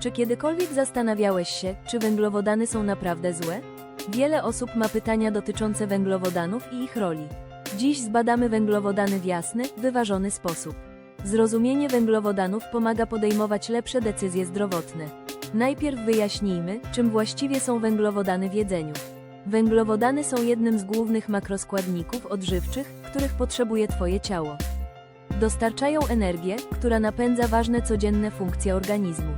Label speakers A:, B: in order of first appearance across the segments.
A: Czy kiedykolwiek zastanawiałeś się, czy węglowodany są naprawdę złe? Wiele osób ma pytania dotyczące węglowodanów i ich roli. Dziś zbadamy węglowodany w jasny, wyważony sposób. Zrozumienie węglowodanów pomaga podejmować lepsze decyzje zdrowotne. Najpierw wyjaśnijmy, czym właściwie są węglowodany w jedzeniu. Węglowodany są jednym z głównych makroskładników odżywczych, których potrzebuje Twoje ciało. Dostarczają energię, która napędza ważne codzienne funkcje organizmu.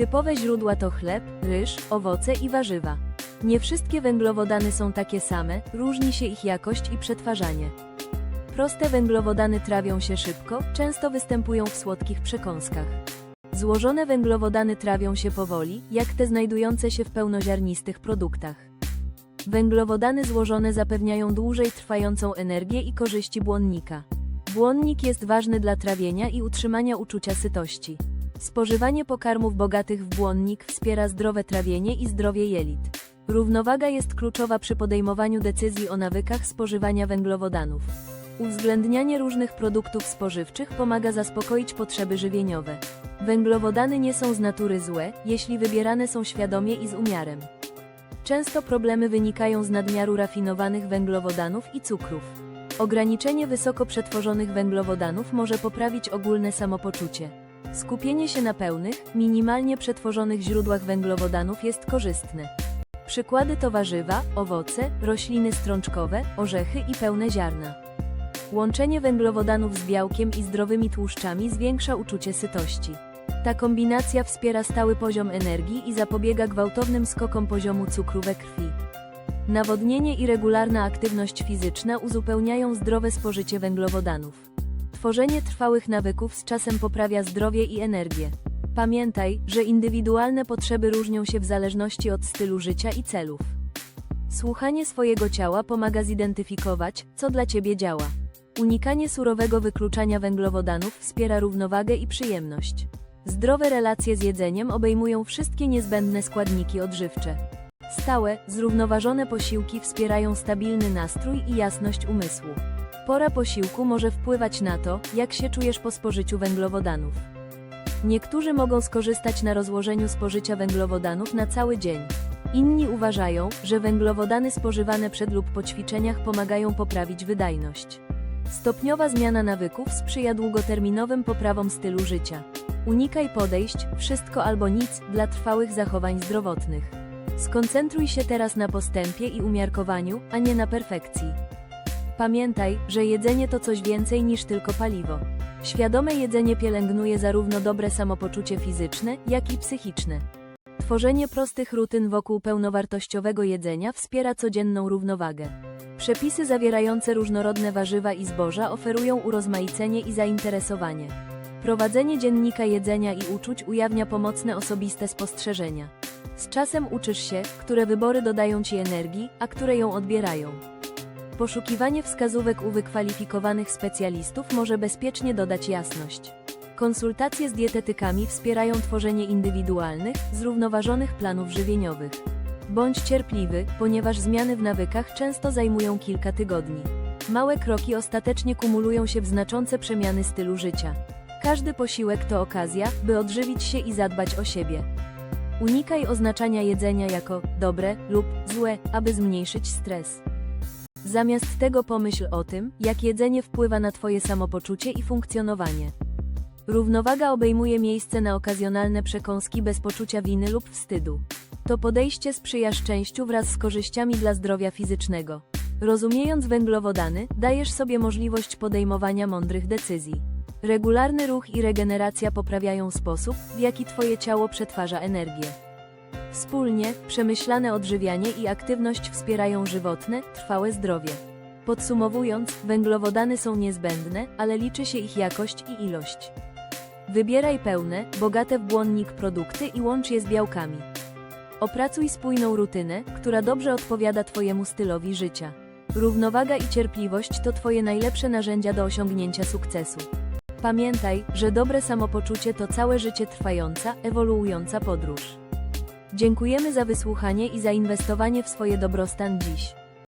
A: Typowe źródła to chleb, ryż, owoce i warzywa. Nie wszystkie węglowodany są takie same, różni się ich jakość i przetwarzanie. Proste węglowodany trawią się szybko, często występują w słodkich przekąskach. Złożone węglowodany trawią się powoli, jak te znajdujące się w pełnoziarnistych produktach. Węglowodany złożone zapewniają dłużej trwającą energię i korzyści błonnika. Błonnik jest ważny dla trawienia i utrzymania uczucia sytości. Spożywanie pokarmów bogatych w błonnik wspiera zdrowe trawienie i zdrowie jelit. Równowaga jest kluczowa przy podejmowaniu decyzji o nawykach spożywania węglowodanów. Uwzględnianie różnych produktów spożywczych pomaga zaspokoić potrzeby żywieniowe. Węglowodany nie są z natury złe, jeśli wybierane są świadomie i z umiarem. Często problemy wynikają z nadmiaru rafinowanych węglowodanów i cukrów. Ograniczenie wysoko przetworzonych węglowodanów może poprawić ogólne samopoczucie. Skupienie się na pełnych, minimalnie przetworzonych źródłach węglowodanów jest korzystne. Przykłady to warzywa, owoce, rośliny strączkowe, orzechy i pełne ziarna. Łączenie węglowodanów z białkiem i zdrowymi tłuszczami zwiększa uczucie sytości. Ta kombinacja wspiera stały poziom energii i zapobiega gwałtownym skokom poziomu cukru we krwi. Nawodnienie i regularna aktywność fizyczna uzupełniają zdrowe spożycie węglowodanów. Tworzenie trwałych nawyków z czasem poprawia zdrowie i energię. Pamiętaj, że indywidualne potrzeby różnią się w zależności od stylu życia i celów. Słuchanie swojego ciała pomaga zidentyfikować, co dla ciebie działa. Unikanie surowego wykluczania węglowodanów wspiera równowagę i przyjemność. Zdrowe relacje z jedzeniem obejmują wszystkie niezbędne składniki odżywcze. Stałe, zrównoważone posiłki wspierają stabilny nastrój i jasność umysłu. Pora posiłku może wpływać na to, jak się czujesz po spożyciu węglowodanów. Niektórzy mogą skorzystać na rozłożeniu spożycia węglowodanów na cały dzień. Inni uważają, że węglowodany spożywane przed lub po ćwiczeniach pomagają poprawić wydajność. Stopniowa zmiana nawyków sprzyja długoterminowym poprawom stylu życia. Unikaj podejść wszystko albo nic dla trwałych zachowań zdrowotnych. Skoncentruj się teraz na postępie i umiarkowaniu, a nie na perfekcji. Pamiętaj, że jedzenie to coś więcej niż tylko paliwo. Świadome jedzenie pielęgnuje zarówno dobre samopoczucie fizyczne, jak i psychiczne. Tworzenie prostych rutyn wokół pełnowartościowego jedzenia wspiera codzienną równowagę. Przepisy zawierające różnorodne warzywa i zboża oferują urozmaicenie i zainteresowanie. Prowadzenie dziennika jedzenia i uczuć ujawnia pomocne osobiste spostrzeżenia. Z czasem uczysz się, które wybory dodają ci energii, a które ją odbierają. Poszukiwanie wskazówek u wykwalifikowanych specjalistów może bezpiecznie dodać jasność. Konsultacje z dietetykami wspierają tworzenie indywidualnych, zrównoważonych planów żywieniowych. Bądź cierpliwy, ponieważ zmiany w nawykach często zajmują kilka tygodni. Małe kroki ostatecznie kumulują się w znaczące przemiany stylu życia. Każdy posiłek to okazja, by odżywić się i zadbać o siebie. Unikaj oznaczania jedzenia jako dobre lub złe, aby zmniejszyć stres. Zamiast tego pomyśl o tym, jak jedzenie wpływa na Twoje samopoczucie i funkcjonowanie. Równowaga obejmuje miejsce na okazjonalne przekąski bez poczucia winy lub wstydu. To podejście sprzyja szczęściu wraz z korzyściami dla zdrowia fizycznego. Rozumiejąc węglowodany, dajesz sobie możliwość podejmowania mądrych decyzji. Regularny ruch i regeneracja poprawiają sposób, w jaki Twoje ciało przetwarza energię. Wspólnie, przemyślane odżywianie i aktywność wspierają żywotne, trwałe zdrowie. Podsumowując, węglowodany są niezbędne, ale liczy się ich jakość i ilość. Wybieraj pełne, bogate w błonnik produkty i łącz je z białkami. Opracuj spójną rutynę, która dobrze odpowiada Twojemu stylowi życia. Równowaga i cierpliwość to Twoje najlepsze narzędzia do osiągnięcia sukcesu. Pamiętaj, że dobre samopoczucie to całe życie trwająca, ewoluująca podróż. Dziękujemy za wysłuchanie i zainwestowanie w swoje dobrostan dziś.